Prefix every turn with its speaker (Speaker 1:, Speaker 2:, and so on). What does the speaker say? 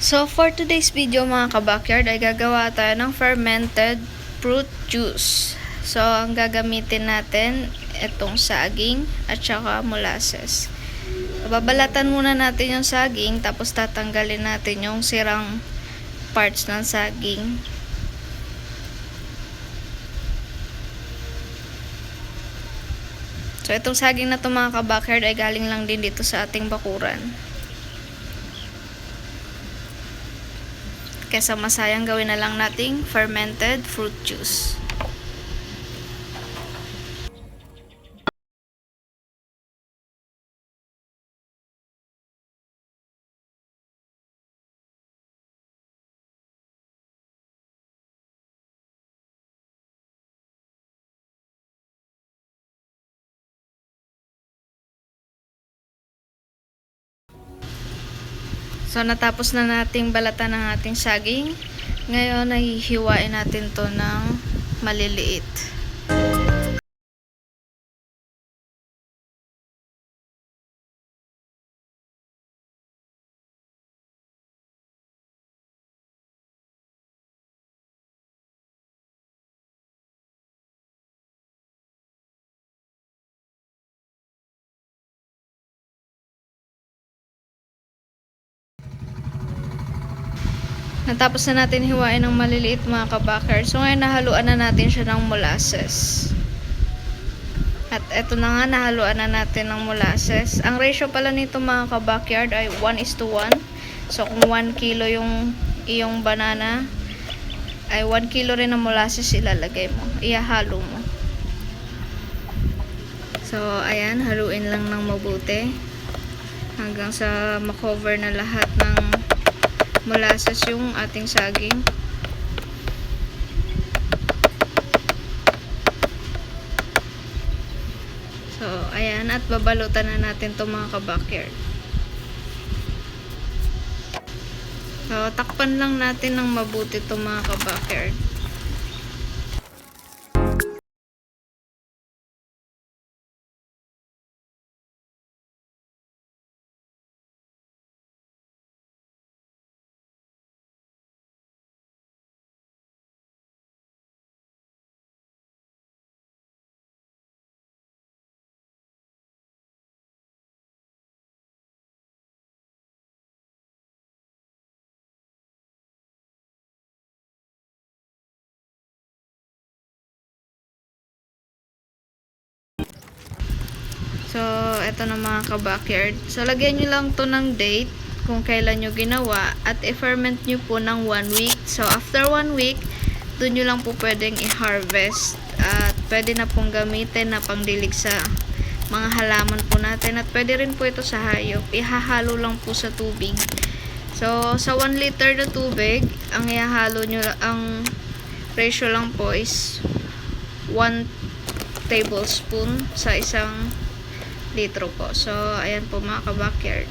Speaker 1: So, for today's video mga kabakyard ay gagawa tayo ng fermented fruit juice. So, ang gagamitin natin itong saging at saka molasses. Babalatan muna natin yung saging tapos tatanggalin natin yung sirang parts ng saging. So, itong saging na to mga kabakyard ay galing lang din dito sa ating bakuran. Kesa masayang gawin na lang nating fermented fruit juice. So, natapos na nating balatan ng ating saging. Ngayon, nahihiwain natin to ng maliliit. Natapos na natin hiwain ng maliliit mga kabakar. So ngayon nahaluan na natin siya ng molasses. At eto na nga, nahaluan na natin ng molasses. Ang ratio pala nito mga kabakyard ay 1 is to 1. So kung 1 kilo yung iyong banana, ay 1 kilo rin ng molasses ilalagay mo. Ihahalo mo. So ayan, haluin lang ng mabuti. Hanggang sa makover na lahat ng molasses yung ating saging. So, ayan. At babalutan na natin itong mga kabakyard. So, takpan lang natin ng mabuti itong mga kabakyard. So, eto na mga ka-backyard. So, lagyan nyo lang to ng date kung kailan nyo ginawa at i-ferment nyo po ng 1 week. So, after 1 week, doon nyo lang po pwedeng i-harvest at pwede na pong gamitin na pangdilig sa mga halaman po natin at pwede rin po ito sa hayop. Ihahalo lang po sa tubig. So, sa 1 liter na tubig, ang ihahalo nyo, ang ratio lang po is 1 tablespoon sa isang litro po. So, ayan po mga ka-backyard.